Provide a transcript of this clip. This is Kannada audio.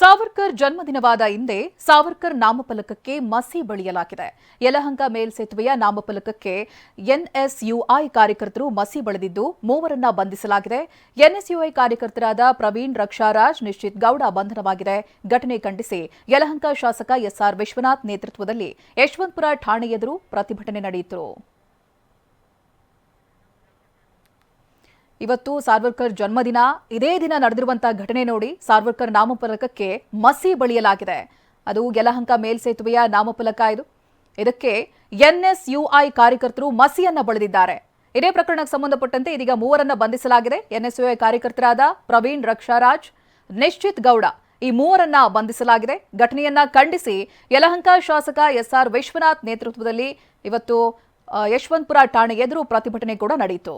ಸಾವರ್ಕರ್ ಜನ್ಮದಿನವಾದ ಹಿಂದೆ ಸಾವರ್ಕರ್ ನಾಮಫಲಕಕ್ಕೆ ಮಸಿ ಬಳಿಯಲಾಗಿದೆ. ಯಲಹಂಕ ಮೇಲ್ಸೇತುವೆಯ ನಾಮಫಲಕಕ್ಕೆ ಎನ್ಎಸ್ಯುಐ ಕಾರ್ಯಕರ್ತರು ಮಸಿ ಬಳಿದಿದ್ದು ಮೂವರನ್ನ ಬಂಧಿಸಲಾಗಿದೆ. ಎನ್ಎಸ್ಯುಐ ಕಾರ್ಯಕರ್ತರಾದ ಪ್ರವೀಣ್ ರಕ್ಷಾರಾಜ್, ನಿಶ್ಚಿತ್ ಗೌಡ ಬಂಧನವಾಗಿದೆ. ಘಟನೆ ಖಂಡಿಸಿ ಯಲಹಂಕ ಶಾಸಕ ಎಸ್ಆರ್ ವಿಶ್ವನಾಥ್ ನೇತೃತ್ವದಲ್ಲಿ ಯಶವಂತಪುರ ಠಾಣೆ ಎದುರು ಪ್ರತಿಭಟನೆ ನಡೆಯಿತು. ಇವತ್ತು ಸಾರ್ವರ್ಕರ್ ಜನ್ಮದಿನ. ಇದೇ ದಿನ ನಡೆದಿರುವಂತಹ ಘಟನೆ ನೋಡಿ ಸಾರ್ವರ್ಕರ್ ನಾಮಫಲಕಕ್ಕೆ ಮಸಿ ಬಳಿಯಲಾಗಿದೆ. ಅದು ಯಲಹಂಕ ಮೇಲ್ಸೇತುವೆಯ ನಾಮಫಲಕ ಇದು. ಇದಕ್ಕೆ ಎನ್ಎಸ್ಯುಐ ಕಾರ್ಯಕರ್ತರು ಮಸಿಯನ್ನ ಬಳಿದಿದ್ದಾರೆ. ಇದೇ ಪ್ರಕರಣಕ್ಕೆ ಸಂಬಂಧಪಟ್ಟಂತೆ ಇದೀಗ ಮೂವರನ್ನ ಬಂಧಿಸಲಾಗಿದೆ. ಎನ್ಎಸ್ಯುಐ ಕಾರ್ಯಕರ್ತರಾದ ಪ್ರವೀಣ್ ರಕ್ಷಾರಾಜ್, ನಿಶ್ಚಿತ್ ಗೌಡ ಈ ಮೂವರನ್ನ ಬಂಧಿಸಲಾಗಿದೆ. ಘಟನೆಯನ್ನ ಖಂಡಿಸಿ ಯಲಹಂಕ ಶಾಸಕ ಎಸ್ಆರ್ ವಿಶ್ವನಾಥ್ ನೇತೃತ್ವದಲ್ಲಿ ಇವತ್ತು ಯಶವಂತಪುರ ಠಾಣೆ ಎದುರು ಪ್ರತಿಭಟನೆ ಕೂಡ ನಡೆಯಿತು.